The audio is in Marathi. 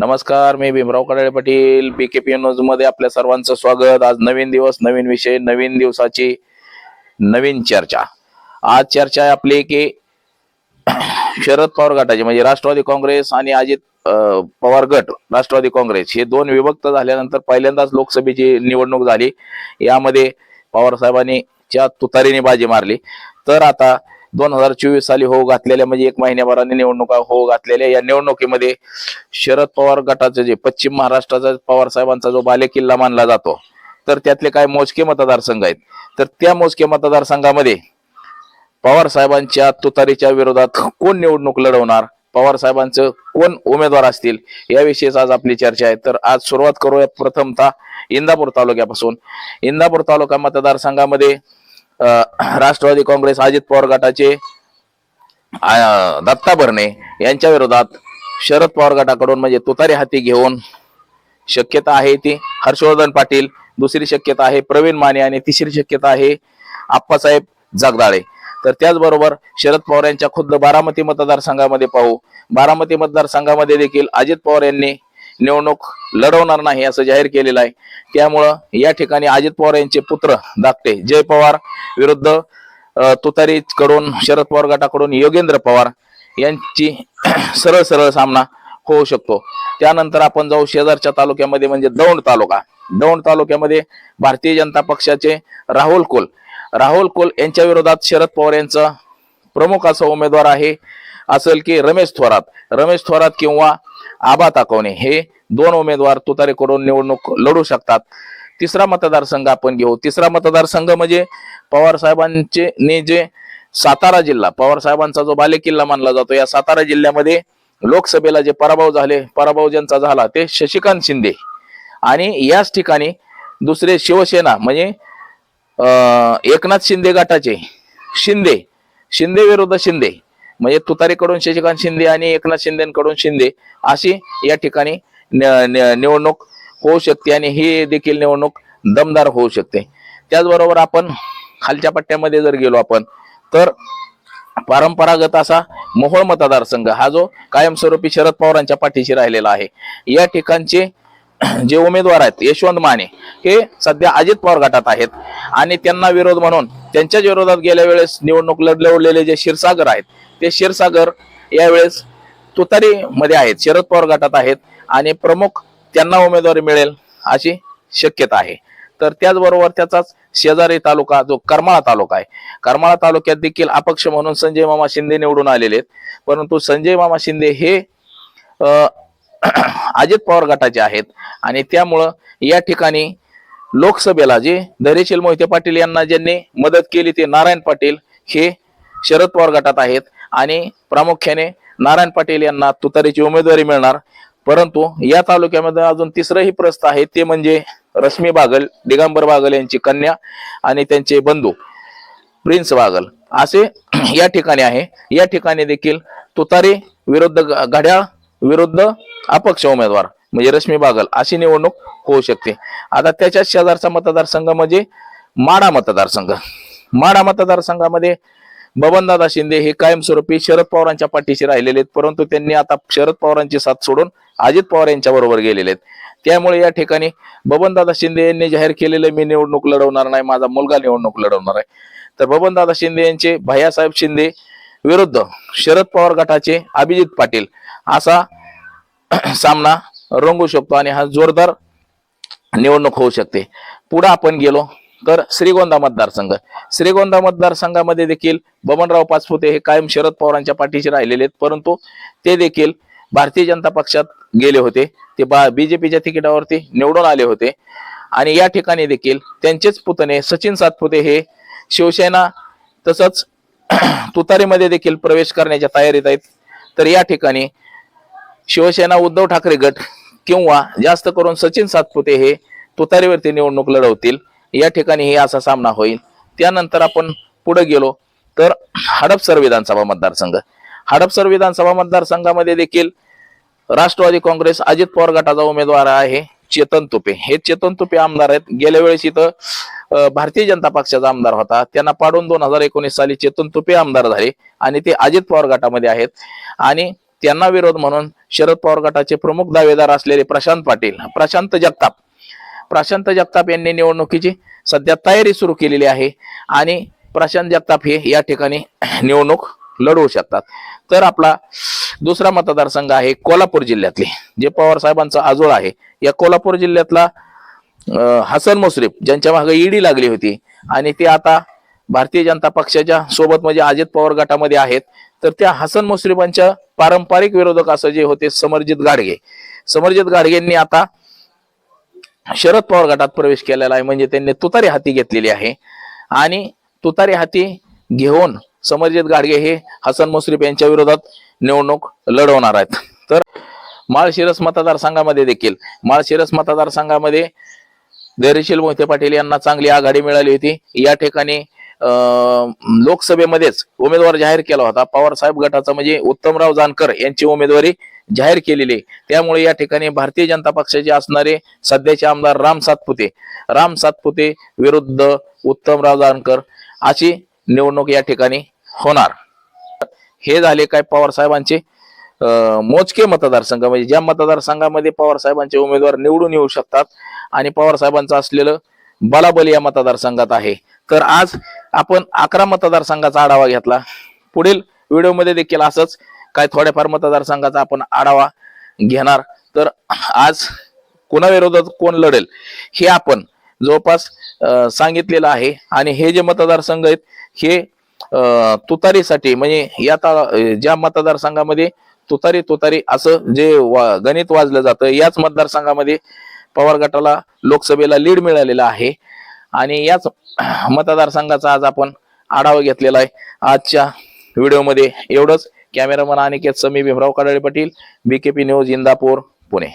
नमस्कार मी भीमराव कडाळे पाटील बीकेपी न्यूजमध्ये आपल्या सर्वांचं स्वागत. आज नवीन दिवस नवीन विषय नवीन दिवसाची नवीन चर्चा. आज चर्चा आहे आपली की शरद पवार गटाची म्हणजे राष्ट्रवादी काँग्रेस आणि अजित पवार गट राष्ट्रवादी काँग्रेस. हे दोन विभक्त झाल्यानंतर पहिल्यांदाच लोकसभेची निवडणूक झाली. यामध्ये पवार साहेबांनी च्या तुतारीने बाजी मारली. तर आता दोन हजार चोवीस साली हो घातलेल्या म्हणजे एक महिन्याभराने निवडणुका हो घातलेल्या या निवडणुकीमध्ये शरद पवार गटाचं जे पश्चिम महाराष्ट्राचा पवार साहेबांचा जो बालेकिल्ला मानला जातो तर त्यातले काय मोजके मतदारसंघ आहेत. तर त्या मोजके मतदारसंघामध्ये पवार साहेबांच्या तुतारीच्या विरोधात कोण निवडणूक लढवणार पवार साहेबांचं कोण उमेदवार असतील याविषयीच आज आपली चर्चा आहे. तर आज सुरुवात करूया प्रथमतः इंदापूर तालुक्यापासून. इंदापूर तालुका मतदारसंघामध्ये राष्ट्रवादी काँग्रेस अजित पवार गटाचे दत्ता भरणे यांच्या विरोधात शरद पवार गटाकडून म्हणजे तुतारी हाती घेऊन शक्यता आहे ती. हर्षवर्धन पाटील दुसरी शक्यता आहे प्रवीण माने आणि तिसरी शक्यता आहे आप्पासाहेब जगदाळे. तर त्याचबरोबर शरद पवार यांच्या खुद्द बारामती मतदारसंघामध्ये पाहू. बारामती मतदारसंघामध्ये देखील अजित पवार यांनी निवडणूक लढवणार नाही असं जाहीर केलेलं आहे. त्यामुळं या ठिकाणी अजित पवार यांचे पुत्र धाकटे जय पवार विरुद्ध तुतारी तुतारीकडून शरद पवार गटाकडून योगेंद्र पवार यांची सरळ सरळ सामना होऊ शकतो. त्यानंतर आपण जाऊ शेजारच्या तालुक्यामध्ये म्हणजे दौंड तालुका. दौंड तालुक्यामध्ये भारतीय जनता पक्षाचे राहुल कोल. राहुल कोल यांच्या विरोधात शरद पवार यांचा प्रमुख असा उमेदवार आहे असेल की रमेश थोरात. रमेश थोरात किंवा आबा ताकवणे. हे दोन उमेदवार तुतारेकडून निवडणूक लढू शकतात. तिसरा मतदारसंघ आपण घेऊ. तिसरा मतदारसंघ म्हणजे पवार साहेबांचे ने जे सातारा जिल्हा पवार साहेबांचा जो बालेकिल्ला मानला जातो या सातारा जिल्ह्यामध्ये लोकसभेला जे पराभव झाले पराभव ज्यांचा झाला ते शशिकांत शिंदे. आणि याच ठिकाणी दुसरे शिवसेना म्हणजे एकनाथ शिंदे गटाचे शिंदे शिंदे विरुद्ध शिंदे. म्हणजे तुतारीकडून शशिकांत शिंदे आणि एकनाथ शिंदेकडून शिंदे अशी या ठिकाणी न- निवडणूक होऊ शकते आणि ही देखील निवडणूक दमदार होऊ शकते. त्याचबरोबर आपण खालच्या पट्ट्यामध्ये जर गेलो आपण तर परंपरागत असा मोहोळ मतदारसंघ हा जो कायमस्वरूपी शरद पवारांच्या पाठीशी राहिलेला आहे. या ठिकाणचे जे उमेदवार आहेत यशवंत माने हे सध्या अजित पवार गटात आहेत. आणि त्यांना विरोध म्हणून त्यांच्याच विरोधात गेल्या वेळेस निवडणूक लढवलेले जे क्षीरसागर आहेत ते क्षीरसागर यावेळेस तुतारी मध्ये आहेत. शरद पवार गटात आहेत आणि प्रमुख त्यांना उमेदवारी मिळेल अशी शक्यता आहे. तर त्याचबरोबर त्याचाच शेजारी तालुका जो करमाळा तालुका आहे. करमाळा तालुक्यात देखील अपक्ष म्हणून संजय मामा शिंदे निवडून आलेले आहेत. परंतु संजय मामा शिंदे हे अजित पवार गटाचे आहेत. आणि त्यामुळं या ठिकाणी लोकसभेला जे धैर्यशील मोहिते पाटील यांना ज्यांनी मदत केली ते नारायण पाटील हे शरद पवार गटात आहेत. आणि प्रामुख्याने नारायण पाटील यांना तुतारीची उमेदवारी मिळणार. परंतु या तालुक्यामध्ये अजून तिसरंही प्रस्त आहे ते म्हणजे रश्मी बागल दिगंबर बागल यांची कन्या आणि त्यांचे बंधू प्रिन्स बागल. असे या ठिकाणी आहे. या ठिकाणी देखील तुतारी विरुद्ध ग- घड्याळ विरुद्ध अपक्ष उमेदवार म्हणजे रश्मी बागल अशी निवडणूक होऊ शकते. आता त्याच्या शेजारचा मतदारसंघ म्हणजे माडा मतदारसंघ. माडा मतदारसंघामध्ये बबनदादा शिंदे हे कायमस्वरूपी शरद पवारांच्या पाठीशी राहिलेले आहेत. परंतु त्यांनी आता शरद पवारांची साथ सोडून अजित पवार यांच्या बरोबर गेलेले आहेत. त्यामुळे या ठिकाणी बबनदादा शिंदे यांनी जाहीर केलेलं मी निवडणूक लढवणार नाही माझा मुलगा निवडणूक लढवणार आहे. तर बबनदादा शिंदे यांचे भैयासाहेब शिंदे विरुद्ध शरद पवार गटाचे अभिजित पाटील असा सामना रंगू शकतो आणि हा जोरदार निवडणूक होऊ शकते. पुढे आपण गेलो. तर श्रीगोंदा मतदारसंघ. श्रीगोंदा मतदारसंघामध्ये देखील बबनराव पाचपुते हे कायम शरद पवारांच्या पाठीशी राहिलेले आहेत. परंतु ते देखील भारतीय जनता पक्षात गेले होते. ते बा बीजेपीच्या तिकिटावरती निवडून आले होते. आणि या ठिकाणी देखील त्यांचेच पुतणे सचिन सातपुते हे शिवसेना तसंच तुतारीमध्ये देखील प्रवेश करण्याच्या तयारीत आहेत. तर या ठिकाणी शिवसेना उद्धव ठाकरे गट किंवा जास्त करून सचिन सातपुते हे तुतारीवरती निवडणूक लढवतील. या ठिकाणी हे असा सामना होईल. त्यानंतर आपण पुढे गेलो तर हडपसर विधानसभा मतदारसंघ. हडपसर विधानसभा मतदारसंघामध्ये देखील राष्ट्रवादी काँग्रेस अजित पवार गटाचा उमेदवार आहे चेतन तुपे. हे चेतन तुपे आमदार आहेत. गेल्या वेळेस इथं भारतीय जनता पक्षाचा आमदार होता. त्यांना पाडून दोन हजार एकोणीस साली चेतन तुपे आमदार झाले आणि ते अजित पवार गटामध्ये आहेत. आणि त्यांना विरोध म्हणून शरद पवार गटाचे प्रमुख दावेदार असलेले प्रशांत पाटील प्रशांत जगताप प्रशांत जगताप यांनी निवडणुकीची सध्या तयारी सुरू केलेली आहे. आणि प्रशांत जगताप हे या ठिकाणी निवडणूक लढवू शकतात. तर आपला दुसरा मतदारसंघ आहे कोल्हापूर जिल्ह्यातले. जे पवार साहेबांचा आजोळ आहे या कोल्हापूर जिल्ह्यातला हसन मुश्रीफ ज्यांच्या मागे ईडी लागली होती आणि ते आता भारतीय जनता पक्षाच्या सोबत म्हणजे अजित पवार गटामध्ये आहेत. तर त्या हसन मुश्रीफांच्या पारंपरिक विरोधक असं जे होते समरजित गाडगे. समरजित गाडगेंनी आता शरद पवार गटात प्रवेश केलेला आहे. म्हणजे त्यांनी तुतारी हाती घेतलेली आहे. आणि तुतारी हाती घेऊन समरजित गाडगे हे हसन मुश्रीफ यांच्या विरोधात निवडणूक लढवणार आहेत. तर माळशिरस मतदारसंघामध्ये देखील माळशिरस मतदारसंघामध्ये धैर्यशील मोहिते पाटील यांना चांगली आघाडी मिळाली होती. या ठिकाणी लोकसभेमध्येच उमेदवार जाहीर केला होता. पवार साहेब गटाचा म्हणजे उत्तमराव जानकर यांची उमेदवारी जाहीर केलेली आहे. त्यामुळे या ठिकाणी भारतीय जनता पक्षाचे असणारे सध्याचे आमदार राम सातपुते राम सातपुते विरुद्ध उत्तमराव जानकर अशी निवडणूक या ठिकाणी होणार. हे झाले काय पवार साहेबांचे मोजके मतदारसंघ. म्हणजे ज्या मतदारसंघामध्ये पवार साहेबांचे उमेदवार निवडून येऊ शकतात आणि पवार साहेबांचं असलेलं बलाबल या मतदारसंघात आहे. तर आज आपण अकरा मतदारसंघाचा आढावा घेतला. पुढील व्हिडिओमध्ये देखील असंच काय थोड्याफार मतदारसंघाचा आपण आढावा घेणार. तर आज कोणाविरोधात कोण लढेल हे आपण जवळपास सांगितलेलं आहे. आणि हे जे मतदारसंघ आहेत हे तुतारीसाठी म्हणजे या ता- ज्या मतदारसंघामध्ये तुतारी तुतारी असं जे वा- गणित वाजलं जातं याच मतदारसंघामध्ये पवार गटाला लोकसभेला लीड मिळालेला आहे. आणि याच मतदारसंघाचा आज आपण आढावा घेतलेला आहे. आजच्या व्हिडिओमध्ये एवढंच. Cameraman Aniket Sami Bhimrao Kadale Patil BKP news Indapur Pune.